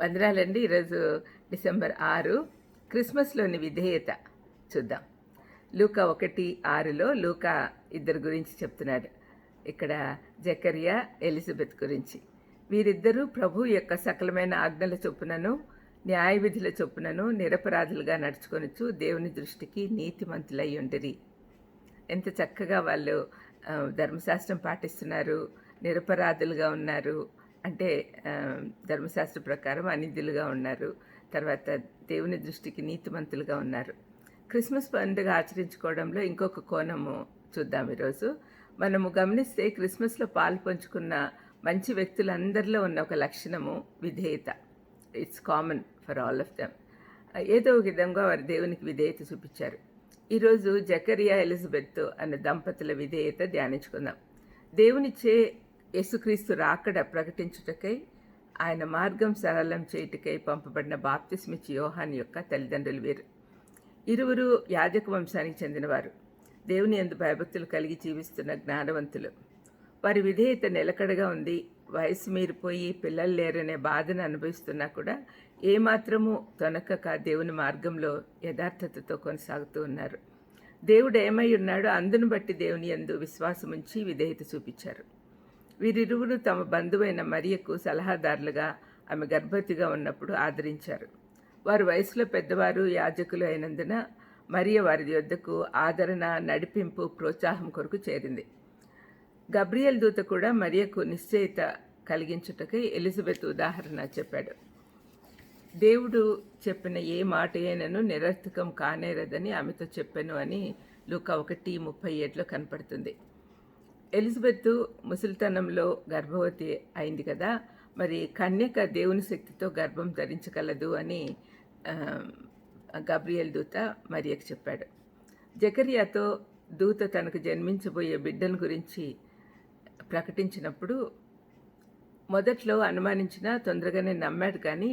వందనాలండి. ఈరోజు డిసెంబర్ ఆరు. క్రిస్మస్లోని విధేయత చూద్దాం. లూకా ఒకటి ఆరులో లూకా ఇద్దరు గురించి చెప్తున్నాడు. ఇక్కడ జకరియా ఎలిజబెత్ గురించి. వీరిద్దరూ ప్రభు యొక్క సకలమైన ఆజ్ఞల చొప్పునను న్యాయ విధుల చొప్పునను నిరపరాధులుగా నడుచుకొనొచ్చు దేవుని దృష్టికి నీతిమంతులై ఉండిరి. ఎంత చక్కగా వాళ్ళు ధర్మశాస్త్రం పాటిస్తున్నారు నిరపరాధులుగా ఉన్నారు. అంటే ధర్మశాస్త్ర ప్రకారం అనిధులుగా ఉన్నారు. తర్వాత దేవుని దృష్టికి నీతిమంతులుగా ఉన్నారు. క్రిస్మస్ పండుగ ఆచరించుకోవడంలో ఇంకొక కోణము చూద్దాం ఈరోజు. మనము గమనిస్తే క్రిస్మస్లో పాలు పంచుకున్న మంచి వ్యక్తులందరిలో ఉన్న ఒక లక్షణము విధేయత. It's common for all of them ఏదో ఒక విధంగా వారు దేవునికి విధేయత చూపించారు. ఈరోజు జకరియా ఎలిజబెత్ అనే దంపతుల విధేయత ధ్యానించుకుందాం. దేవునిచ్చే యేసుక్రీస్తు రాకడ ప్రకటించుటకై ఆయన మార్గం సరళం చేయుటకై పంపబడిన బాప్తిస్మిచ్చి యోహాన్ యొక్క తల్లిదండ్రులు వీరు. ఇరువురు యాజక వంశానికి చెందినవారు. దేవుని ఎందు భయభక్తులు కలిగి జీవిస్తున్న జ్ఞానవంతులు. వారి విధేయత నిలకడగా ఉంది. వయసు మీరిపోయి పిల్లలు లేరనే బాధను అనుభవిస్తున్నా కూడా ఏమాత్రము తొనకక దేవుని మార్గంలో యథార్థతతో కొనసాగుతూ ఉన్నారు. దేవుడు ఏమై ఉన్నాడో అందును బట్టి దేవుని యందు విశ్వాసం ఉంచి విధేయత చూపించారు. వీరిరువురు తమ బంధువైన మరియకు సలహాదారులుగా ఆమె గర్భవతిగా ఉన్నప్పుడు ఆదరించారు. వారు వయసులో పెద్దవారు యాజకులు అయినందున మరియ వారి యొద్దకు ఆదరణ నడిపింపు ప్రోత్సాహం కొరకు చేరింది. గబ్రియల్ దూత కూడా మరియకు నిశ్చయిత కలిగించుటకై ఎలిజబెత్ ఉదాహరణ చెప్పాడు. దేవుడు చెప్పిన ఏ మాట అయినను నిరర్థకం కానేరదని ఆమెతో చెప్పాను అని లూక ఒకటి ముప్పై ఏడులో కనపడుతుంది. ఎలిజబెత్ ముసలితనంలో గర్భవతి అయింది కదా మరి కన్యక దేవుని శక్తితో గర్భం ధరించగలదు అని గబ్రియల్ దూత మరియకు చెప్పాడు. జకరియాతో దూత తనకు జన్మించబోయే బిడ్డను గురించి ప్రకటించినప్పుడు మొదట్లో అనుమానించిన తొందరగానే నమ్మాడు కానీ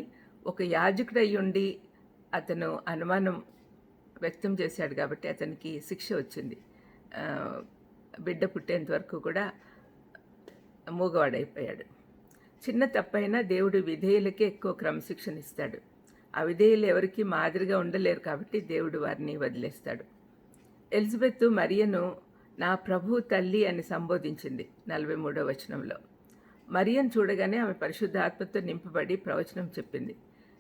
ఒక యాజకుడు ఉండి అతను అనుమానం వ్యక్తం చేశాడు కాబట్టి అతనికి శిక్ష వచ్చింది. బిడ్డ పుట్టేంత వరకు కూడా మూగవాడైపోయాడు. చిన్న తప్పైనా దేవుడు విధేయులకే ఎక్కువ క్రమశిక్షణ ఇస్తాడు. ఆ విధేయులు ఎవరికి మాదిరిగా ఉండలేరు కాబట్టి దేవుడు వారిని వదిలేస్తాడు. ఎలిజబెత్ మరియను నా ప్రభు తల్లి అని సంబోధించింది నలభై మూడో వచనంలో. మరియను చూడగానే ఆమె పరిశుద్ధ ఆత్మతో నింపబడి ప్రవచనం చెప్పింది.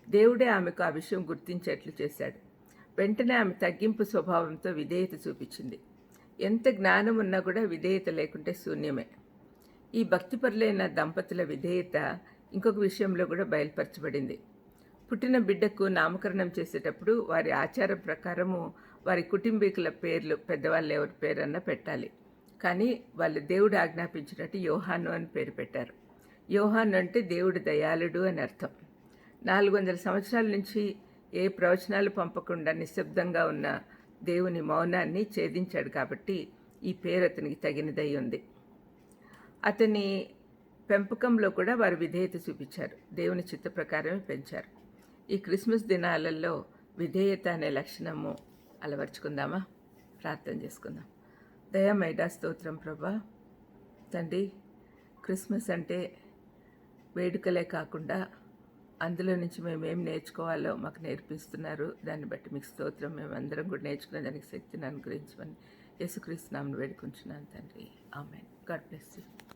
దేవుడే ఆమెకు ఆ విషయం గుర్తించేట్లు చేశాడు. వెంటనే ఆమె తగ్గింపు స్వభావంతో విధేయత చూపించింది. ఎంత జ్ఞానం ఉన్నా కూడా విధేయత లేకుంటే శూన్యమే. ఈ భక్తిపరులైన దంపతుల విధేయత ఇంకొక విషయంలో కూడా బయలుపరచబడింది. పుట్టిన బిడ్డకు నామకరణం చేసేటప్పుడు వారి ఆచారం ప్రకారము వారి కుటుంబీకుల పేర్లు పెద్దవాళ్ళు ఎవరి పేరన్నా పెట్టాలి. కానీ వాళ్ళు దేవుడు ఆజ్ఞాపించినట్టు యోహాను అని పేరు పెట్టారు. యోహాను అంటే దేవుడు దయాళుడు అని అర్థం. నాలుగు వందల సంవత్సరాల నుంచి ఏ ప్రవచనాలు పంపకుండా నిశ్శబ్దంగా ఉన్న దేవుని మౌనాన్ని ఛేదించాడు కాబట్టి ఈ పేరు అతనికి తగినదై ఉంది. అతని పెంపకంలో కూడా వారు విధేయత చూపించారు. దేవుని చిత్త ప్రకారమే పెంచారు. ఈ క్రిస్మస్ దినాలలో విధేయత అనే లక్షణము అలవర్చుకుందామా? ప్రార్థన చేసుకుందాం. దయామైడా స్తోత్రం ప్రభా. తండ్రి క్రిస్మస్ అంటే వేడుకలే కాకుండా అందులో నుంచి మేము ఏం నేర్చుకోవాలో మాకు నేర్పిస్తున్నారు. దాన్ని బట్టి మీకు స్తోత్రం. మేము అందరం కూడా నేర్చుకునే దానికి శక్తిని అనుగ్రహించమని యేసుక్రీస్తు నామను వేడుకుంటున్నాను తండ్రి. ఆమె గాడ్ బ్లెస్ యూ.